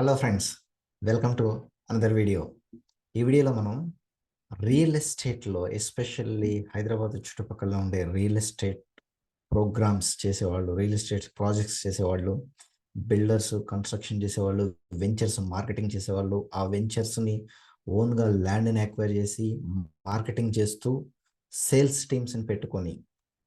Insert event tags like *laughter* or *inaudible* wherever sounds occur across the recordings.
Hello friends welcome to another video ఈ వీడియోలో మనం రియల్ ఎస్టేట్లో ఎస్పెషల్లీ హైదరాబాద్ చుట్టుపక్కల ఉండే రియల్ ఎస్టేట్ ప్రోగ్రామ్స్ చేసేవాళ్ళు రియల్ ఎస్టేట్ ప్రాజెక్ట్స్ చేసేవాళ్ళు బిల్డర్స్ కన్స్ట్రక్షన్ చేసేవాళ్ళు వెంచర్స్ మార్కెటింగ్ చేసేవాళ్ళు ఆ వెంచర్స్ని ఓన్గా ల్యాండ్ని అక్వైర్ చేసి మార్కెటింగ్ చేస్తూ సేల్స్ టీమ్స్ని పెట్టుకొని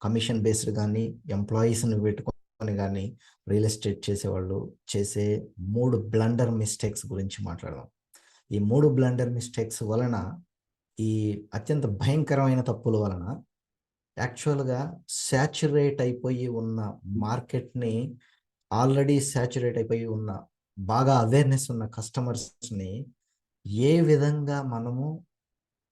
కమిషన్ బేస్డ్ కానీ ఎంప్లాయీస్ని పెట్టుకొని కానీ రియల్ ఎస్టేట్ చేసేవాళ్ళు చేసే మూడు బ్లండర్ మిస్టేక్స్ గురించి మాట్లాడదాం. ఈ మూడు బ్లండర్ మిస్టేక్స్ వలన ఈ అత్యంత భయంకరమైన తప్పుల వలన యాక్చువల్గా శాచురేట్ అయిపోయి ఉన్న మార్కెట్ని ఆల్రెడీ శాచురేట్ అయిపోయి ఉన్న బాగా అవేర్నెస్ ఉన్న కస్టమర్స్ని ఏ విధంగా మనము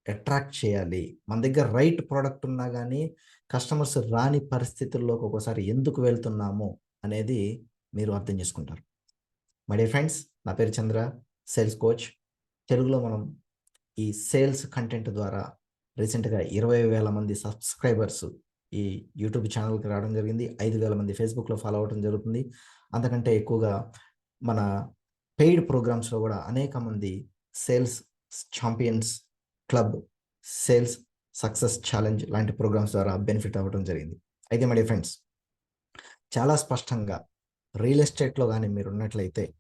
అట్రాక్ట్ చేయాలి? మన దగ్గర రైట్ ప్రోడక్ట్ ఉన్నా కానీ కస్టమర్స్ రాని పరిస్థితుల్లోకి ఒక్కోసారి ఎందుకు వెళ్తున్నాము అనేది మీరు అర్థం చేసుకుంటారు. మై డియర్ ఫ్రెండ్స్ నా పేరు చంద్ర సేల్స్ కోచ్ తెలుగులో మనం ఈ సేల్స్ కంటెంట్ ద్వారా రీసెంట్గా ఇరవై వేల మంది సబ్స్క్రైబర్స్ ఈ యూట్యూబ్ ఛానల్కి రావడం జరిగింది. ఐదు వేల మంది ఫేస్బుక్లో ఫాలో అవ్వడం జరుగుతుంది. అంతకంటే ఎక్కువగా మన పెయిడ్ ప్రోగ్రామ్స్లో కూడా అనేక మంది sales champions club sales success challenge లాంటి ప్రోగ్రామ్స్ ద్వారా బెనిఫిట్ అవ్వడం జరిగింది. అయితే మై ఫ్రెండ్స్ చాలా స్పష్టంగా రియల్ ఎస్టేట్లో కానీ మీరు ఉన్నట్లయితే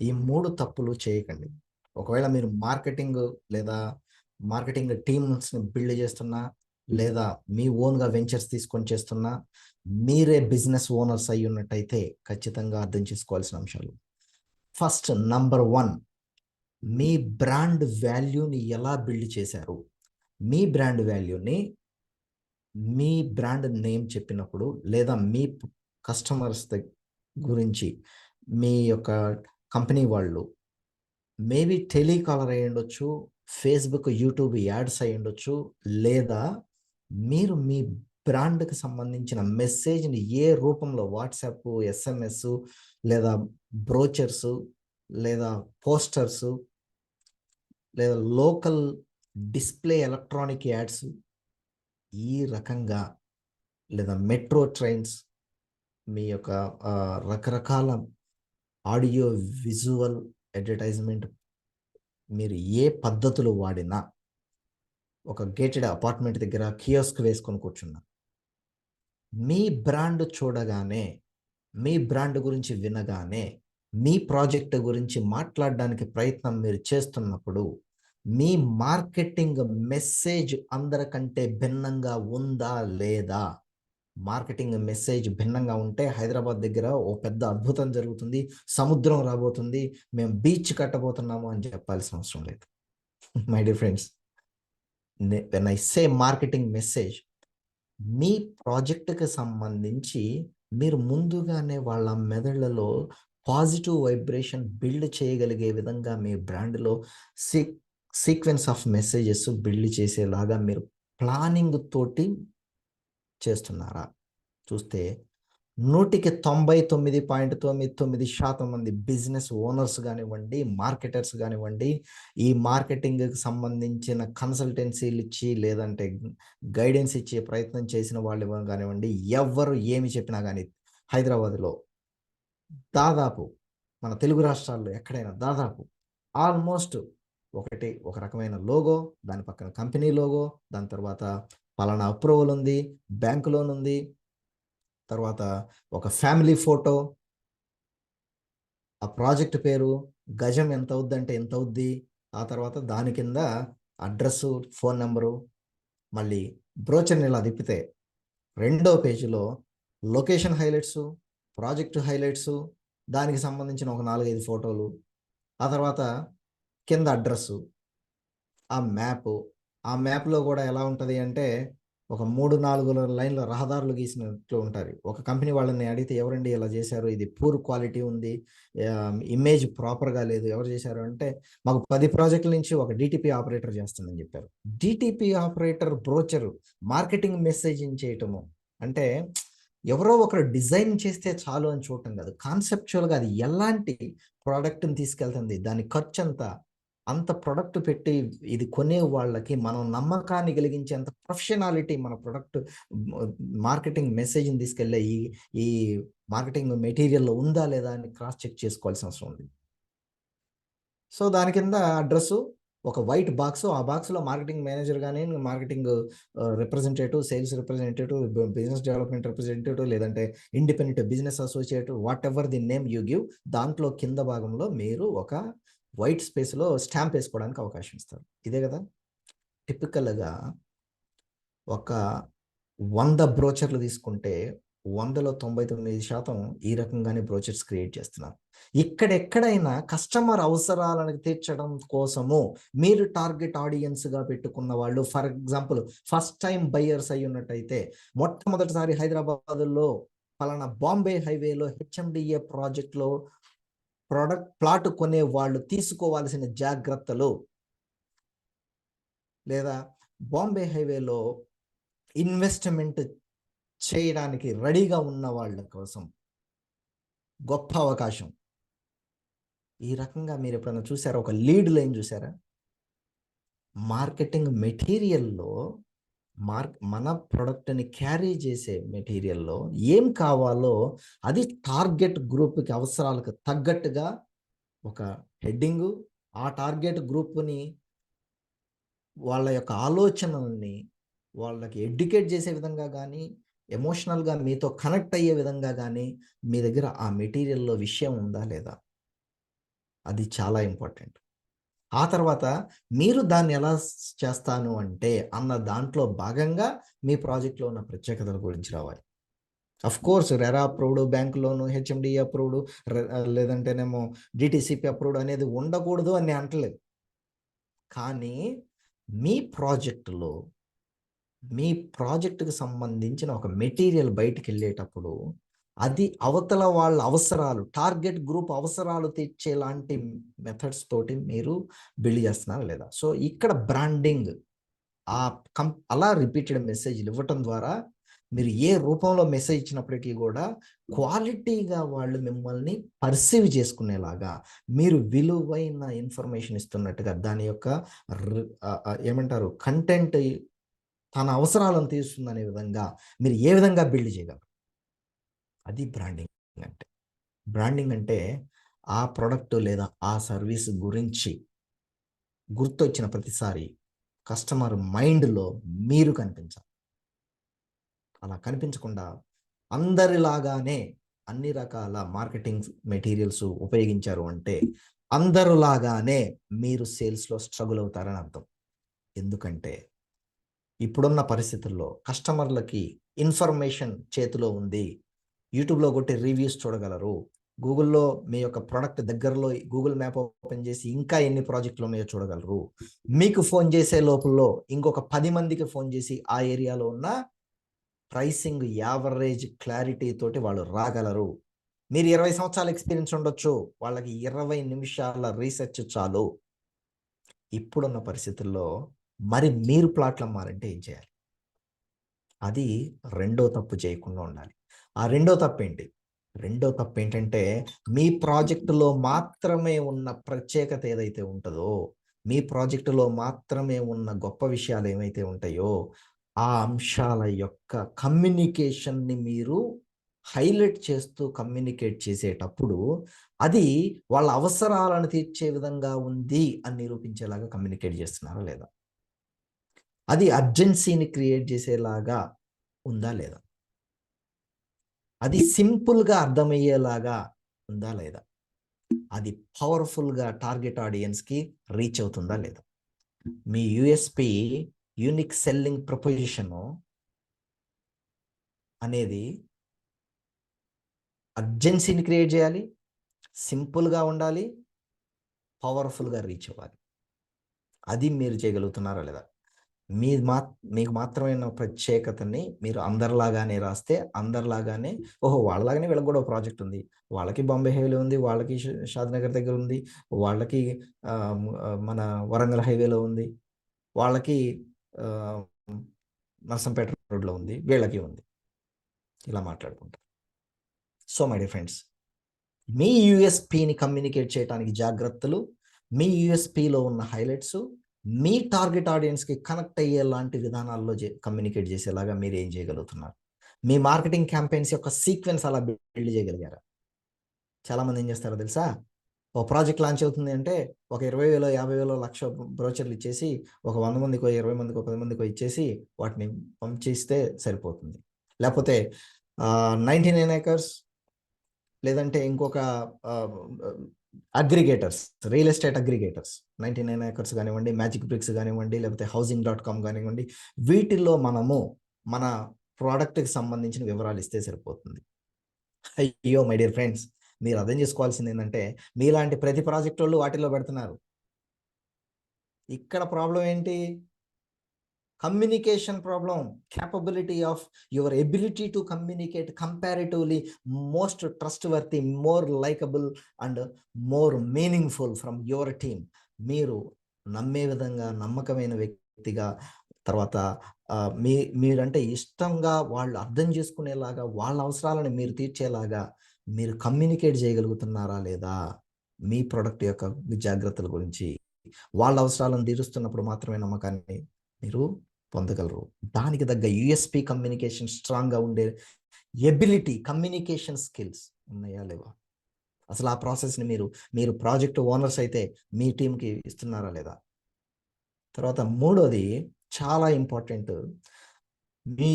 ఈ మూడు తప్పులు చేయకండి. ఒకవేళ మీరు మార్కెటింగ్ లేదా మార్కెటింగ్ టీమ్స్ని బిల్డ్ చేస్తున్నా లేదా మీ ఓన్గా వెంచర్స్ తీసుకొని చేస్తున్నా మీరే బిజినెస్ ఓనర్స్ అయి ఉన్నట్టయితే ఖచ్చితంగా అర్థం చేసుకోవాల్సిన అంశాలు. ఫస్ట్ నంబర్ వన్ మీ బ్రాండ్ వాల్యూని ఎలా బిల్డ్ చేశారు? మీ బ్రాండ్ వాల్యూని మీ బ్రాండ్ నేమ్ చెప్పినప్పుడు లేదా మీ కస్టమర్స్ గురించి మీ యొక్క కంపెనీ వాళ్ళు మేబీ టెలికాలర్ అయి ఉండొచ్చు ఫేస్బుక్ యూట్యూబ్ యాడ్స్ అయి ఉండొచ్చు లేదా మీరు మీ బ్రాండ్కి సంబంధించిన మెసేజ్ని ఏ రూపంలో వాట్సాప్ ఎస్ఎంఎస్ లేదా బ్రోచర్స్ లేదా పోస్టర్స్ లేదా లోకల్ డిస్ప్లే ఎలక్ట్రానిక్ యాడ్స్ ఈ రకంగా లేదా మెట్రో ట్రైన్స్ మీ యొక్క రకరకాల ఆడియో విజువల్ అడ్వర్టైజ్మెంట్ మీరు ఏ పద్ధతులు వాడినా ఒక గేటెడ్ అపార్ట్మెంట్ దగ్గర కియోస్క్ వేసుకొని కూర్చున్నా మీ బ్రాండ్ చూడగానే మీ బ్రాండ్ గురించి వినగానే మీ ప్రాజెక్ట్ గురించి మాట్లాడడానికి ప్రయత్నం మీరు చేస్తున్నప్పుడు మీ మార్కెటింగ్ మెసేజ్ అందరికంటే భిన్నంగా ఉందా లేదా? మార్కెటింగ్ మెసేజ్ భిన్నంగా ఉంటే హైదరాబాద్ దగ్గర ఓ పెద్ద అద్భుతం జరుగుతుంది. సముద్రం రాబోతుంది. మేము బీచ్ కట్టబోతున్నాము అని చెప్పాల్సిన అవసరం లేదు. *laughs* My dear friends when I say marketing message మీ ప్రాజెక్టుకి సంబంధించి మీరు ముందుగానే వాళ్ళ మెదళ్ళలో పాజిటివ్ వైబ్రేషన్ బిల్డ్ చేయగలిగే విధంగా మీ బ్రాండ్లో C sequence of messages build చేసేలాగా మీరు ప్లానింగ్ తోటి చేస్తున్నారా? చూస్తే నూటికి తొంభై తొమ్మిది పాయింట్ తొమ్మిది తొమ్మిది శాతం మంది బిజినెస్ ఓనర్స్ కానివ్వండి మార్కెటర్స్ కానివ్వండి ఈ మార్కెటింగ్కి సంబంధించిన కన్సల్టెన్సీలు ఇచ్చి లేదంటే గైడెన్స్ ఇచ్చే ప్రయత్నం చేసిన వాళ్ళు కానివ్వండి ఎవరు ఏమి చెప్పినా కానీ హైదరాబాద్లో దాదాపు మన తెలుగు రాష్ట్రాల్లో ఎక్కడైనా దాదాపు ఆల్మోస్ట్ ఒకటి ఒక రకమైన లోగో దాని పక్కన కంపెనీ లోగో దాని తర్వాత పలానా అప్రూవల్ ఉంది బ్యాంక్ లోన్ ఉంది తర్వాత ఒక ఫ్యామిలీ ఫోటో. ఆ ప్రాజెక్ట్ పేరు గజం ఎంత అవుద్దంటే ఎంత అవుద్ది ఆ తర్వాత దాని కింద అడ్రస్సు ఫోన్ నెంబరు మళ్ళీ బ్రోచర్ని ఇలా తిప్పితే రెండో పేజీలో లొకేషన్ హైలైట్స్ ప్రాజెక్ట్ హైలైట్స్ దానికి సంబంధించిన ఒక నాలుగైదు ఫోటోలు. ఆ తర్వాత కింద అడ్రస్సు ఆ మ్యాప్. ఆ మ్యాప్లో కూడా ఎలా ఉంటుంది అంటే ఒక మూడు నాలుగు లైన్ల రహదారులు గీసినట్లు ఉంటారు ఒక కంపెనీ వాళ్ళని అడిగితే ఎవరండి ఇలా చేశారు? ఇది పూర్ క్వాలిటీ ఉంది. ఇమేజ్ ప్రాపర్గా లేదు. ఎవరు చేశారు? అంటే మాకు పది ప్రాజెక్టుల నుంచి ఒక డిటిపి ఆపరేటర్ చేస్తుందని చెప్పారు. DTP operator brochure marketing messaging చేయటము. అంటే ఎవరో ఒకరు డిజైన్ చేస్తే చాలు అని చూడటం కాదు. కాన్సెప్చువల్గా అది ఎలాంటి ప్రోడక్ట్ని తీసుకెళ్తుంది? దాని ఖర్చు అంతా అంత ప్రొడక్ట్ పెట్టి ఇది కొనే వాళ్ళకి మనం నమ్మకాన్ని కలిగించేంత ప్రొఫెషనాలిటీ మన ప్రొడక్ట్ మార్కెటింగ్ మెసేజ్ని తీసుకెళ్ళే ఈ ఈ మార్కెటింగ్ మెటీరియల్లో ఉందా లేదా అని క్రాస్ చెక్ చేసుకోవాల్సిన అవసరం ఉంది. సో దాని కింద అడ్రస్ ఒక వైట్ బాక్స్ ఆ బాక్స్లో మార్కెటింగ్ మేనేజర్ కానీ marketing representative sales representative business development representative లేదంటే independent business associate whatever the name you give దాంట్లో కింద భాగంలో మీరు ఒక వైట్ స్పేస్లో స్టాంప్ వేసుకోవడానికి అవకాశం ఇస్తారు. ఇదే కదా? టిపికల్గా ఒక వంద బ్రోచర్లు తీసుకుంటే వందలో తొంభై తొమ్మిది శాతం ఈ రకంగానే బ్రోచర్స్ క్రియేట్ చేస్తున్నారు. ఇక్కడెక్కడైనా కస్టమర్ అవసరాలను తీర్చడం కోసము మీరు టార్గెట్ ఆడియన్స్గా పెట్టుకున్న వాళ్ళు for example first time buyers అయి ఉన్నట్టయితే మొట్టమొదటిసారి హైదరాబాద్లో పలానా బాంబే హైవేలో హెచ్ఎండిఏ ప్రాజెక్ట్లో ప్రోడక్ట్ ప్లాట్ కొనే వాళ్ళు తీసుకోవాల్సిన జాగ్రత్తలు లేదా బాంబే హైవేలో ఇన్వెస్ట్మెంట్ చేయడానికి రెడీగా ఉన్న వాళ్ళ కోసం గొప్ప అవకాశం. ఈ రకంగా మీరు ఎప్పుడైనా చూసారా? ఒక లీడ్ లైన్ చూసారా? మార్కెటింగ్ మెటీరియల్లో మార్క్ మన ప్రొడక్ట్ని క్యారీ చేసే మెటీరియల్లో ఏం కావాలో అది టార్గెట్ గ్రూప్కి అవసరాలకు తగ్గట్టుగా ఒక హెడ్డింగు ఆ టార్గెట్ గ్రూప్ని వాళ్ళ యొక్క ఆలోచనల్ని వాళ్ళకి ఎడ్యుకేట్ చేసే విధంగా కానీ ఎమోషనల్గా మీతో కనెక్ట్ అయ్యే విధంగా కానీ మీ దగ్గర ఆ మెటీరియల్లో విషయం ఉందా లేదా? అది చాలా ఇంపార్టెంట్. ఆ తర్వాత మీరు దాన్ని ఎలా చేస్తాను అంటే అన్న దాంట్లో భాగంగా మీ ప్రాజెక్ట్లో ఉన్న ప్రత్యేకతల గురించి రావాలి. Of course RERA approved bank loan HMD approved లేదంటేనేమో DTCP approved అనేది ఉండకూడదు అని అంటలేదు. కానీ మీ ప్రాజెక్టులో మీ ప్రాజెక్టుకు సంబంధించిన ఒక మెటీరియల్ బయటికి వెళ్ళేటప్పుడు అది అవతల వాళ్ళ అవసరాలు టార్గెట్ గ్రూప్ అవసరాలు తీర్చేలాంటి మెథడ్స్ తోటి మీరు బిల్డ్ చేస్తున్నారా లేదా? సో ఇక్కడ బ్రాండింగ్ ఆ కం అలా రిపీటెడ్ మెసేజ్లు ఇవ్వటం ద్వారా మీరు ఏ రూపంలో మెసేజ్ ఇచ్చినప్పటికీ కూడా క్వాలిటీగా వాళ్ళు మిమ్మల్ని పర్సీవ్ చేసుకునేలాగా మీరు విలువైన ఇన్ఫర్మేషన్ ఇస్తున్నట్టుగా దాని యొక్క ఏమంటారు కంటెంట్ తన అవసరాలను తీరుస్తుందనే విధంగా మీరు ఏ విధంగా బిల్డ్ చేయగలరు? అది బ్రాండింగ్ అంటే. బ్రాండింగ్ అంటే ఆ ప్రోడక్ట్ లేదా ఆ సర్వీస్ గురించి గుర్తొచ్చిన ప్రతిసారి కస్టమర్ మైండ్లో మీరు కనిపించాలి. అలా కనిపించకుండా అందరిలాగానే అన్ని రకాల మార్కెటింగ్ మెటీరియల్స్ ఉపయోగించారు అంటే అందరిలాగానే మీరు సేల్స్లో స్ట్రగుల్ అవుతారని అర్థం. ఎందుకంటే ఇప్పుడున్న పరిస్థితుల్లో కస్టమర్లకి ఇన్ఫర్మేషన్ చేతిలో ఉంది యూట్యూబ్లో కొట్టి రివ్యూస్ చూడగలరు. గూగుల్లో మీ యొక్క ప్రోడక్ట్ దగ్గరలో గూగుల్ మ్యాప్ ఓపెన్ చేసి ఇంకా ఎన్ని ప్రాజెక్టులు ఉన్నాయో చూడగలరు. మీకు ఫోన్ చేసే లోపల్లో ఇంకొక పది మందికి ఫోన్ చేసి ఆ ఏరియాలో ఉన్న ప్రైసింగ్ యావరేజ్ క్లారిటీ తోటి వాళ్ళు రాగలరు. మీరు ఇరవై సంవత్సరాల ఎక్స్పీరియన్స్ ఉండొచ్చు. వాళ్ళకి ఇరవై నిమిషాల రీసెర్చ్ చాలు. ఇప్పుడున్న పరిస్థితుల్లో మరి మీరు ప్లాట్లు అమ్మాలంటే ఏం చేయాలి? అది రెండో తప్పు చేయకుండా ఉండాలి. ఆ రెండో తప్పేంటి? రెండో తప్పు ఏంటంటే మీ ప్రాజెక్టులో మాత్రమే ఉన్న ప్రత్యేకత ఏదైతే ఉంటుందో మీ ప్రాజెక్టులో మాత్రమే ఉన్న గొప్ప విషయాలు ఏమైతే ఉంటాయో ఆ అంశాల యొక్క కమ్యూనికేషన్ని మీరు హైలైట్ చేస్తూ కమ్యూనికేట్ చేసేటప్పుడు అది వాళ్ళ అవసరాలను తీర్చే విధంగా ఉంది అని నిరూపించేలాగా కమ్యూనికేట్ చేస్తున్నారా లేదా? అది అర్జెన్సీని క్రియేట్ చేసేలాగా ఉందా లేదా? అది సింపుల్గా అర్థమయ్యేలాగా ఉందా లేదా? అది పవర్ఫుల్గా టార్గెట్ ఆడియన్స్కి రీచ్ అవుతుందా లేదా? మీ యుఎస్పి యూనిక్ సెల్లింగ్ ప్రపోజిషను అనేది అర్జెన్సీని క్రియేట్ చేయాలి సింపుల్గా ఉండాలి పవర్ఫుల్గా రీచ్ అవ్వాలి. అది మీరు చేయగలుగుతున్నారా లేదా? మీ మా మీకు మాత్రమైన ప్రత్యేకతని మీరు అందరిలాగానే రాస్తే అందరిలాగానే ఓహో వాళ్ళలాగానే వీళ్ళకి కూడా ప్రాజెక్ట్ ఉంది. వాళ్ళకి బాంబే హైవేలో ఉంది వాళ్ళకి షాద్నగర్ దగ్గర ఉంది వాళ్ళకి మన వరంగల్ హైవేలో ఉంది వాళ్ళకి నర్సంపేట రోడ్లో ఉంది వీళ్ళకి ఉంది. ఇలా మాట్లాడుకుంటారు సో మై డియర్ ఫ్రెండ్స్ మీ యూఎస్పిని కమ్యూనికేట్ చేయడానికి జాగ్రత్తలు మీ యూఎస్పిలో ఉన్న హైలైట్స్ మీ టార్గెట్ ఆడియన్స్కి కనెక్ట్ అయ్యే లాంటి విధానాల్లో కమ్యూనికేట్ చేసేలాగా మీరు ఏం చేయగలుగుతున్నారు? మీ మార్కెటింగ్ క్యాంపెయిన్స్ యొక్క సీక్వెన్స్ అలా బిల్డ్ చేయగలిగారా? చాలామంది ఏం చేస్తారో తెలుసా? ఒక ప్రాజెక్ట్ లాంచ్ అవుతుంది అంటే ఒక ఇరవై వేలో యాభై వేలో లక్ష బ్రోచర్లు ఇచ్చేసి ఒక వంద మందికో ఇరవై మందికో పది మందికో ఇచ్చేసి వాటిని పంపిస్తే సరిపోతుంది. లేకపోతే నైంటీ నైన్ ఏకర్స్ లేదంటే ఇంకొక aggregators real estate aggregators ninety nine acres కానివ్వండి మ్యాజిక్ బ్రిక్స్ కానివ్వండి లేకపోతే హౌసింగ్ డాట్ కామ్ కానివ్వండి వీటిల్లో మనము మన ప్రోడక్ట్కి సంబంధించిన వివరాలు ఇస్తే సరిపోతుంది. అయ్యో మై డియర్ ఫ్రెండ్స్ మీరు అర్థం చేసుకోవాల్సింది ఏంటంటే మీలాంటి ప్రతి ప్రాజెక్ట్ వాళ్ళు వాటిలో పెడుతున్నారు. ఇక్కడ ప్రాబ్లం ఏంటి? Communication problem capability of your ability to communicate comparatively most trustworthy more likable and more meaningful from your team మీరు నమ్మే విధంగా నమ్మకమైన వ్యక్తిగా తర్వాత మీ మీరంటే ఇష్టంగా వాళ్ళు అర్థం చేసుకునేలాగా వాళ్ళ అవసరాలను మీరు తీర్చేలాగా మీరు కమ్యూనికేట్ చేయగలుగుతున్నారా లేదా? మీ ప్రొడక్ట్ యొక్క జాగ్రత్తల గురించి వాళ్ళ అవసరాలను తీరుస్తున్నప్పుడు మాత్రమే నమ్మకాన్ని మీరు పొందగలరు. దానికి తగ్గ యుఎస్పి కమ్యూనికేషన్ స్ట్రాంగ్గా ఉండే ఎబిలిటీ కమ్యూనికేషన్ స్కిల్స్ ఉన్నాయా లేవా? అసలు ఆ ప్రాసెస్ని మీరు మీరు ప్రాజెక్ట్ ఓనర్స్ అయితే మీ టీంకి ఇస్తున్నారా లేదా? తర్వాత మూడోది చాలా ఇంపార్టెంట్ మీ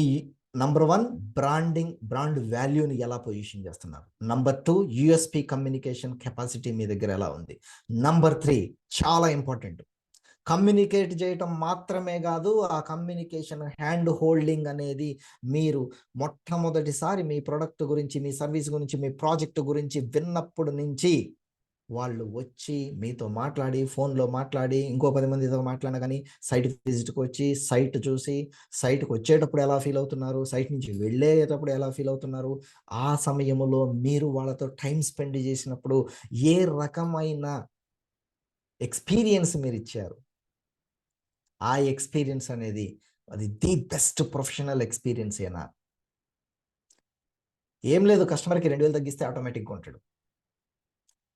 నంబర్ వన్ బ్రాండింగ్ బ్రాండ్ వాల్యూని ఎలా పొజిషన్ చేస్తున్నారు? Number two USP communication capacity మీ దగ్గర ఎలా ఉంది? నంబర్ త్రీ చాలా ఇంపార్టెంట్ కమ్యూనికేట్ చేయటం మాత్రమే కాదు ఆ కమ్యూనికేషన్ హ్యాండ్ హోల్డింగ్ అనేది మీరు మొట్టమొదటిసారి మీ ప్రొడక్ట్ గురించి మీ సర్వీస్ గురించి మీ ప్రాజెక్ట్ గురించి విన్నప్పుడు నుంచి వాళ్ళు వచ్చి మీతో మాట్లాడి ఫోన్లో మాట్లాడి ఇంకో పది మందితో మాట్లాడినా కానీ సైట్ విజిట్కి వచ్చి సైట్ చూసి సైట్కి వచ్చేటప్పుడు ఎలా ఫీల్ అవుతున్నారు సైట్ నుంచి వెళ్ళేటప్పుడు ఎలా ఫీల్ అవుతున్నారు ఆ సమయంలో మీరు వాళ్ళతో టైం స్పెండ్ చేసినప్పుడు ఏ రకమైన ఎక్స్పీరియన్స్ మీరు ఇచ్చారు? ఆ ఎక్స్పీరియన్స్ అనేది అది ది బెస్ట్ ప్రొఫెషనల్ ఎక్స్పీరియన్స్ ఏనా ఏం లేదు కస్టమర్కి రెండు వేలు తగ్గిస్తే ఆటోమేటిక్గా ఉంటాడు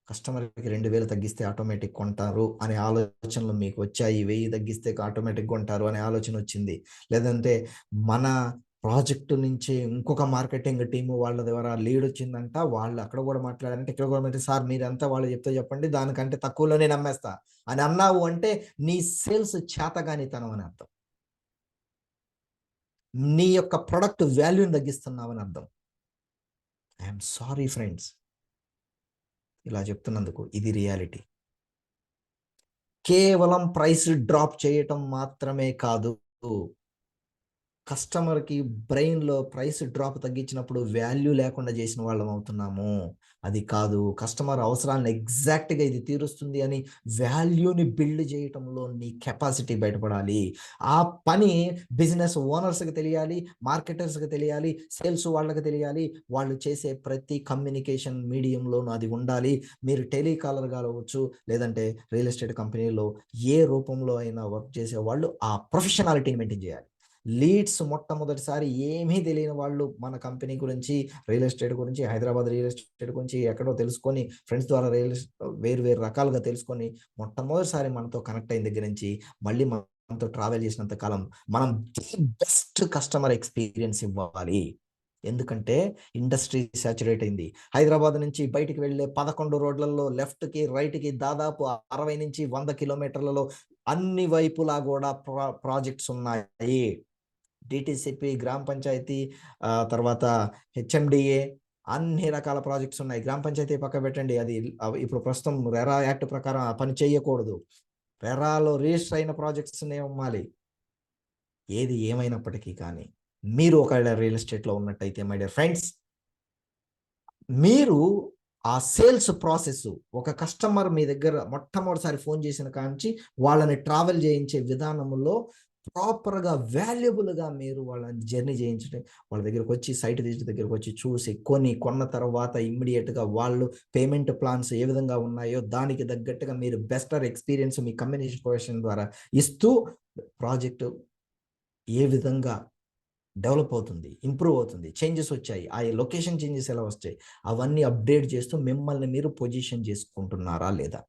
కస్టమర్కి రెండు వేలు తగ్గిస్తే ఆటోమేటిక్ కొంటారు అనే ఆలోచనలు మీకు వచ్చాయి. వెయ్యి తగ్గిస్తే ఆటోమేటిక్ కొంటారు అనే ఆలోచన వచ్చింది. లేదంటే మన ప్రాజెక్టు నుంచి ఇంకొక మార్కెటింగ్ టీము వాళ్ళ ద్వారా లీడ్ వచ్చిందంట వాళ్ళు అక్కడ కూడా మాట్లాడారంటే ఇక్కడ కూడా సార్ మీరంతా వాళ్ళు చెప్తే చెప్పండి దానికంటే తక్కువలోనే నమ్మేస్తా. అని అన్నావు అంటే నీ సేల్స్ చేతగానితనం అని అర్థం. నీ యొక్క ప్రొడక్ట్ వాల్యూని తగ్గిస్తున్నావు అని అర్థం. I'm sorry friends. ఇలా చెప్తున్నందుకు ఇది రియాలిటీ. కేవలం ప్రైస్ డ్రాప్ చేయటం మాత్రమే కాదు. కస్టమర్కి బ్రెయిన్లో ప్రైస్ డ్రాప్ తగ్గించినప్పుడు వాల్యూ లేకుండా చేసిన వాళ్ళం అవుతున్నాము. అది కాదు. కస్టమర్ అవసరాలను ఎగ్జాక్ట్గా ఇది తీరుస్తుంది అని వాల్యూని బిల్డ్ చేయటంలో నీ కెపాసిటీ బయటపడాలి. ఆ పని బిజినెస్ ఓనర్స్కి తెలియాలి మార్కెటర్స్కి తెలియాలి సేల్స్ వాళ్ళకి తెలియాలి. వాళ్ళు చేసే ప్రతి కమ్యూనికేషన్ మీడియంలోనూ అది ఉండాలి. మీరు టెలికాలర్ కావచ్చు లేదంటే రియల్ ఎస్టేట్ కంపెనీలో ఏ రూపంలో అయినా వర్క్ చేసే వాళ్ళు ఆ ప్రొఫెషనాలిటీని మెయింటైన్ చేయాలి. లీడ్స్ మొట్టమొదటిసారి ఏమీ తెలియని వాళ్ళు మన కంపెనీ గురించి రియల్ ఎస్టేట్ గురించి హైదరాబాద్ రియల్ ఎస్టేట్ గురించి ఎక్కడో తెలుసుకొని ఫ్రెండ్స్ ద్వారా రియల్ వేరు వేరు రకాలుగా తెలుసుకొని మొట్టమొదటిసారి మనతో కనెక్ట్ అయిన దగ్గర నుంచి మళ్ళీ మనతో ట్రావెల్ చేసినంత కాలం మనం బెస్ట్ కస్టమర్ ఎక్స్పీరియన్స్ ఇవ్వాలి. ఎందుకంటే ఇండస్ట్రీ సాచురేట్ అయింది. హైదరాబాద్ నుంచి బయటికి వెళ్ళే పదకొండు రోడ్లలో లెఫ్ట్కి రైట్కి దాదాపు అరవై నుంచి వంద కిలోమీటర్లలో అన్ని వైపులా కూడా ప్రా ప్రాజెక్ట్స్ ఉన్నాయి. డిటిసిపి గ్రామ పంచాయతీ తర్వాత హెచ్ఎండిఏ అన్ని రకాల ప్రాజెక్ట్స్ ఉన్నాయి. గ్రామ పంచాయతీ పక్క పెట్టండి. అది ఇప్పుడు ప్రస్తుతం రెరా యాక్ట్ ప్రకారం ఆ పని చేయకూడదు. రెరాలో రిజిస్టర్ అయిన ప్రాజెక్ట్స్ ఇవ్వాలి ఏది ఏమైనప్పటికీ కానీ. మీరు ఒకవేళ రియల్ ఎస్టేట్లో ఉన్నట్టయితే మై డియర్ ఫ్రెండ్స్ మీరు ఆ సేల్స్ ప్రాసెస్ ఒక కస్టమర్ మీ దగ్గర మొట్టమొదటిసారి ఫోన్ చేసిన కాంచి వాళ్ళని ట్రావెల్ చేయించే విధానంలో ప్రాపర్గా వాల్యుబుల్గా మీరు వాళ్ళని జర్నీ చేయించడం వాళ్ళ దగ్గరకు వచ్చి సైట్ విజిట్ దగ్గరకు వచ్చి చూసి కొని కొన్న తర్వాత ఇమ్మీడియట్గా వాళ్ళు పేమెంట్ ప్లాన్స్ ఏ విధంగా ఉన్నాయో దానికి తగ్గట్టుగా మీరు బెస్టర్ ఎక్స్పీరియన్స్ మీ కమ్యూనికేషన్ ద్వారా ఇస్తూ ప్రాజెక్టు ఏ విధంగా డెవలప్ అవుతుంది ఇంప్రూవ్ అవుతుంది చేంజెస్ వచ్చాయి ఆ లొకేషన్ చేంజెస్ ఎలా వస్తాయి అవన్నీ అప్డేట్ చేస్తూ మిమ్మల్ని మీరు పొజిషన్ చేసుకుంటున్నారా లేదా?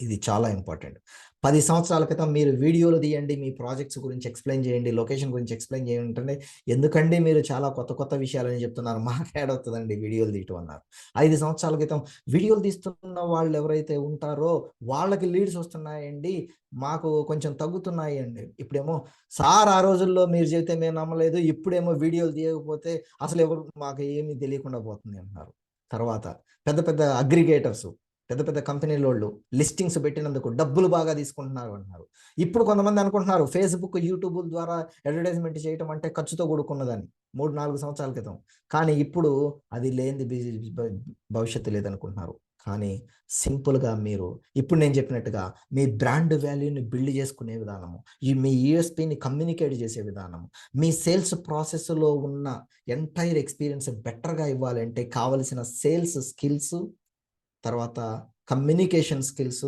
ఇది చాలా ఇంపార్టెంట్. పది సంవత్సరాల క్రితం మీరు వీడియోలు తీయండి మీ ప్రాజెక్ట్స్ గురించి ఎక్స్ప్లెయిన్ చేయండి లొకేషన్ గురించి ఎక్స్ప్లెయిన్ చేయండి ఎందుకండి మీరు చాలా కొత్త కొత్త విషయాలని చెప్తున్నారు. *laughs* మాకు యాడ్ అవుతుందండి వీడియోలు తీయటం అన్నారు. ఐదు సంవత్సరాల క్రితం వీడియోలు తీస్తున్న వాళ్ళు ఎవరైతే ఉంటారో వాళ్ళకి లీడ్స్ వస్తున్నాయండి మాకు కొంచెం తగ్గుతున్నాయి అండి. ఇప్పుడేమో సార్ ఆ రోజుల్లో మీరు చెబితే మేము నమ్మలేదు ఇప్పుడేమో వీడియోలు తీయకపోతే అసలు ఎవరు మాకు ఏమీ తెలియకుండా పోతుంది అంటున్నారు. తర్వాత పెద్ద పెద్ద అగ్రిగేటర్స్ పెద్ద పెద్ద కంపెనీల వాళ్ళు లిస్టింగ్స్ పెట్టినందుకు డబ్బులు బాగా తీసుకుంటున్నారు అంటున్నారు. ఇప్పుడు కొంతమంది అనుకుంటున్నారు ఫేస్బుక్ యూట్యూబ్ ద్వారా అడ్వర్టైజ్మెంట్ చేయటం అంటే ఖర్చుతో కూడుకున్నదని మూడు నాలుగు సంవత్సరాల క్రితం. కానీ ఇప్పుడు అది లేనిది బిజీ- భవిష్యత్తు లేదనుకుంటున్నారు. కానీ సింపుల్గా మీరు ఇప్పుడు నేను చెప్పినట్టుగా మీ బ్రాండ్ వాల్యూని బిల్డ్ చేసుకునే విధానము ఈ మీ యూఎస్పిని కమ్యూనికేట్ చేసే విధానము మీ సేల్స్ ప్రాసెస్లో ఉన్న ఎంటైర్ ఎక్స్పీరియన్స్ బెటర్గా ఇవ్వాలంటే కావలసిన సేల్స్ స్కిల్స్ తర్వాత కమ్యూనికేషన్ స్కిల్స్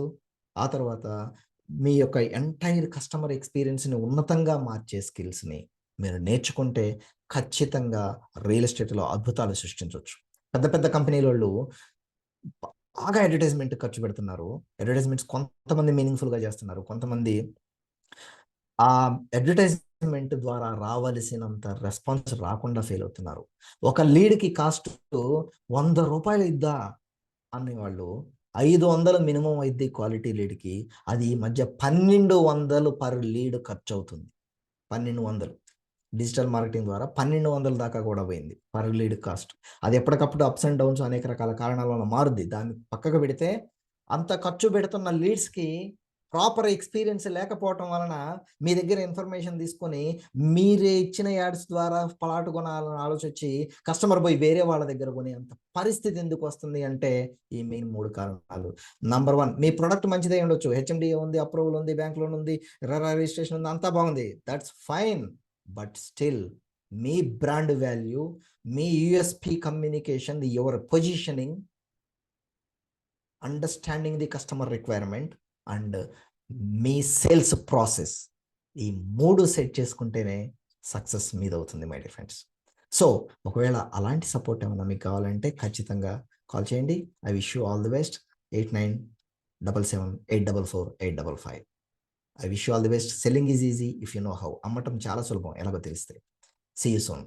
ఆ తర్వాత మీ యొక్క ఎంటైర్ కస్టమర్ ఎక్స్పీరియన్స్ని ఉన్నతంగా మార్చే స్కిల్స్ని మీరు నేర్చుకుంటే ఖచ్చితంగా రియల్ ఎస్టేట్లో అద్భుతాలు సృష్టించవచ్చు. పెద్ద పెద్ద కంపెనీల వాళ్ళు బాగా అడ్వర్టైజ్మెంట్ ఖర్చు పెడుతున్నారు. అడ్వర్టైజ్మెంట్స్ కొంతమంది మీనింగ్ఫుల్గా చేస్తున్నారు. కొంతమంది ఆ అడ్వర్టైజ్మెంట్ ద్వారా రావలసినంత రెస్పాన్స్ రాకుండా ఫెయిల్ అవుతున్నారు. ఒక లీడ్కి కాస్ట్ వంద రూపాయలు ఇద్దా? అనేవాళ్ళు ఐదు వందలు మినిమం అయితే క్వాలిటీ లీడ్కి అది ఈ మధ్య పన్నెండు వందలు పర్ లీడ్ ఖర్చు అవుతుంది పన్నెండు వందలు. డిజిటల్ మార్కెటింగ్ ద్వారా పన్నెండు వందల దాకా కూడా పోయింది పర్ లీడ్ కాస్ట్. అది ఎప్పటికప్పుడు అప్స్ అండ్ డౌన్స్ అనేక రకాల కారణాల వల్ల మారుద్ది. దాన్ని పక్కకు పెడితే అంత ఖర్చు పెడుతున్న లీడ్స్కి ప్రాపర్ ఎక్స్పీరియన్స్ లేకపోవటం వలన మీ దగ్గర ఇన్ఫర్మేషన్ తీసుకొని మీరే ఇచ్చిన యాడ్స్ ద్వారా ప్లాట్ కొనాలని ఆలోచించి కస్టమర్ పోయి వేరే వాళ్ళ దగ్గర కొనే అంత పరిస్థితి ఎందుకు వస్తుంది అంటే ఈ మెయిన్ మూడు కారణాలు. నంబర్ వన్ మీ ప్రొడక్ట్ మంచిదే ఉండొచ్చు. హెచ్ఎండి ఉంది అప్రూవల్ ఉంది బ్యాంక్ లోన్ ఉంది రిజిస్ట్రేషన్ ఉంది అంతా బాగుంది. దట్స్ ఫైన్ బట్ స్టిల్ మీ brand value me USP communication your positioning understanding the customer requirement and me sales process ఈ మూడు సెట్ చేసుకుంటేనే సక్సెస్ మీద అవుతుంది మై డియర్ ఫ్రెండ్స్. సో ఒకవేళ అలాంటి సపోర్ట్ ఏమైనా మీకు కావాలంటే ఖచ్చితంగా కాల్ చేయండి. I wish you all the best. Eight nine double seven eight double four eight double five. I wish you all the best. Selling is easy. If you know how. అమ్మటం చాలా సులభం. ఎలాగో తెలిస్తే. See you soon.